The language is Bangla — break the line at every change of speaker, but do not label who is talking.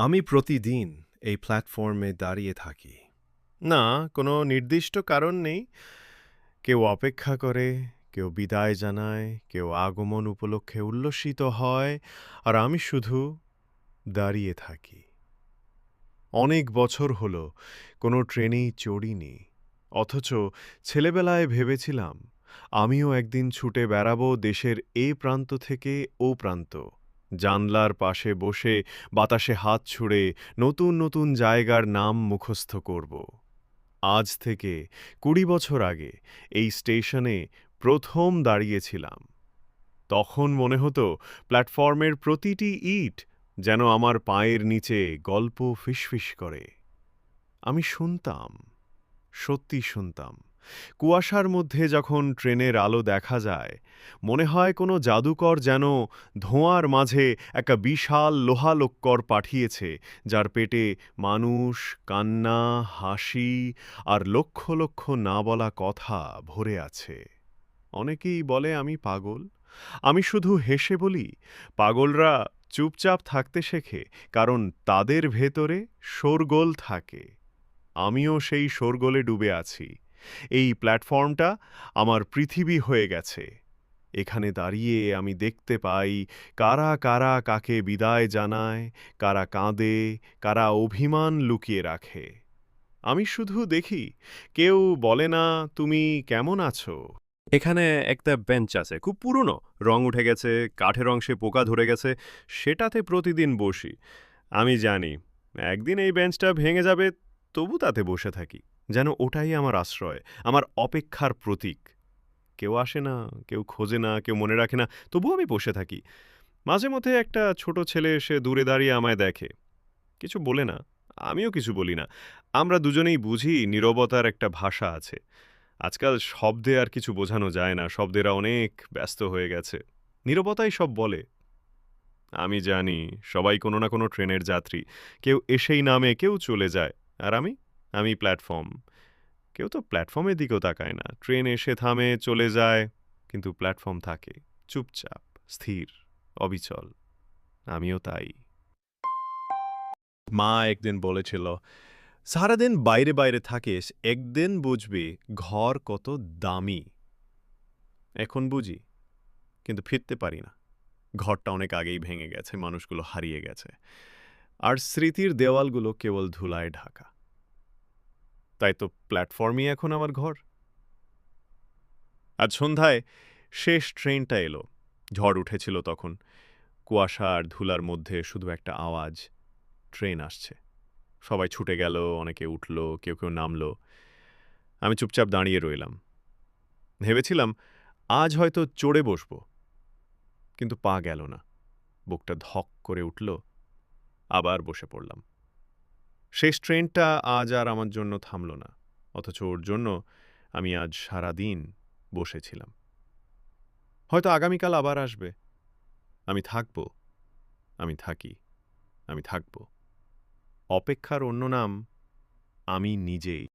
আমি প্রতিদিন এই প্ল্যাটফর্মে দাঁড়িয়ে থাকি। না, কোনো নির্দিষ্ট কারণ নেই। কেউ অপেক্ষা করে, কেউ বিদায় জানায়, কেউ আগমন উপলক্ষে উল্লসিত হয়, আর আমি শুধু দাঁড়িয়ে থাকি। অনেক বছর হলো, কোনো ট্রেনেই চড়িনি। অথচ ছেলেবেলায় ভেবেছিলাম, আমিও একদিন ছুটে বেড়াবো দেশের এ প্রান্ত থেকে ও প্রান্ত। জানলার পাশে বসে বাতাসে হাত ছুঁড়ে নতুন নতুন জায়গার নাম মুখস্থ করব। আজ থেকে কুড়ি বছর আগে এই স্টেশনে প্রথম দাঁড়িয়েছিলাম। তখন মনে হতো প্ল্যাটফর্মের প্রতিটি ইট যেন আমার পায়ের নিচে গল্প ফিসফিস করে। আমি শুনতাম সত্যি শুনতাম। কুয়াশার মধ্যে যখন ট্রেনের আলো দেখা যায়, মনে হয় কোনো জাদুকর যেন ধোঁয়ার মাঝে একটা বিশাল লোহালোক্কর পাঠিয়েছে, যার পেটে মানুষ, কান্না, হাসি আর লক্ষ লক্ষ না বলা কথা ভরে আছে। অনেকেই বলে, আমি পাগল। আমি শুধু হেসে বলি, পাগলরা চুপচাপ থাকতে শেখে, কারণ তাদের ভেতরে শোরগোল থাকে। আমিও সেই শোরগোলে ডুবে আছি। এই প্ল্যাটফর্মটা আমার পৃথিবী হয়ে গেছে। এখানে দাঁড়িয়ে আমি দেখতে পাই কারা কারা কাকে বিদায় জানায়, কারা কাঁদে, কারা অভিমান লুকিয়ে রাখে। আমি শুধু দেখি, কেউ বলে না, তুমি কেমন আছো?
এখানে একটা বেঞ্চ আছে, খুব পুরনো। রং উঠে গেছে, কাঠের অংশে পোকা ধরে গেছে, সেটাতে প্রতিদিন বসি। আমি জানি, একদিন এই বেঞ্চটা ভেঙে যাবে তবু তাতে বসে থাকি, যেন ওটাই আমার আশ্রয়, আমার অপেক্ষার প্রতীক। কেউ আসে না, কেউ খোঁজে না, কেউ মনে রাখে না, তবু আমি বসে থাকি। মাঝে মধ্যে একটা ছোট ছেলে এসে দূরে দাঁড়িয়ে আমায় দেখে। কিছু বলে না, আমিও কিছু বলি না। আমরা দুজনেই বুঝি নীরবতার একটা ভাষা আছে। আজকাল শব্দে আর কিছু বোঝানো যায় না, শব্দেরা অনেক ব্যস্ত হয়ে গেছে। নীরবতাই সব বলে। আমি জানি, সবাই কোনো না কোনো ট্রেনের যাত্রী। কেউ এসেই নামে, কেউ চলে যায়। আর আমি? আমি প্ল্যাটফর্ম। কেউ তো প্ল্যাটফর্মের দিকেও তাকায় না। ট্রেন এসে থামে, চলে যায়, কিন্তু প্ল্যাটফর্ম থাকে। চুপচাপ, স্থির, অবিচল। আমিও তাই।
মা একদিন বলেছিল, সারাদিন বাইরে বাইরে থাকিস, একদিন বুঝবি ঘর কত দামি। এখন বুঝি, কিন্তু ফিরতে পারি না। ঘরটা অনেক আগেই ভেঙে গেছে, মানুষগুলো হারিয়ে গেছে। আর স্মৃতির দেওয়ালগুলো কেবল ধুলায় ঢাকা। তাই তো প্ল্যাটফর্মই এখন আমার ঘর। আজ সন্ধ্যায় শেষ ট্রেনটা এলো। ঝড় উঠেছিল তখন। কুয়াশা আর ধুলার মধ্যে শুধু একটা আওয়াজ। ট্রেন আসছে। সবাই ছুটে গেল, অনেকে উঠল, কেউ কেউ নামল। আমি চুপচাপ দাঁড়িয়ে রইলাম। ভেবেছিলাম, আজ হয়তো চড়ে বসব। কিন্তু পা গেল না। বুকটা ধক করে উঠল। আবার বসে পড়লাম। শেষ ট্রেনটা আজ আর আমার জন্য থামল না, অথচ ওর জন্য আমি আজ সারা দিন বসেছিলাম। হয়তো আগামীকাল আবার আসবে। আমি থাকব, আমি থাকি, আমি থাকব। অপেক্ষার অন্য নাম আমি নিজেই।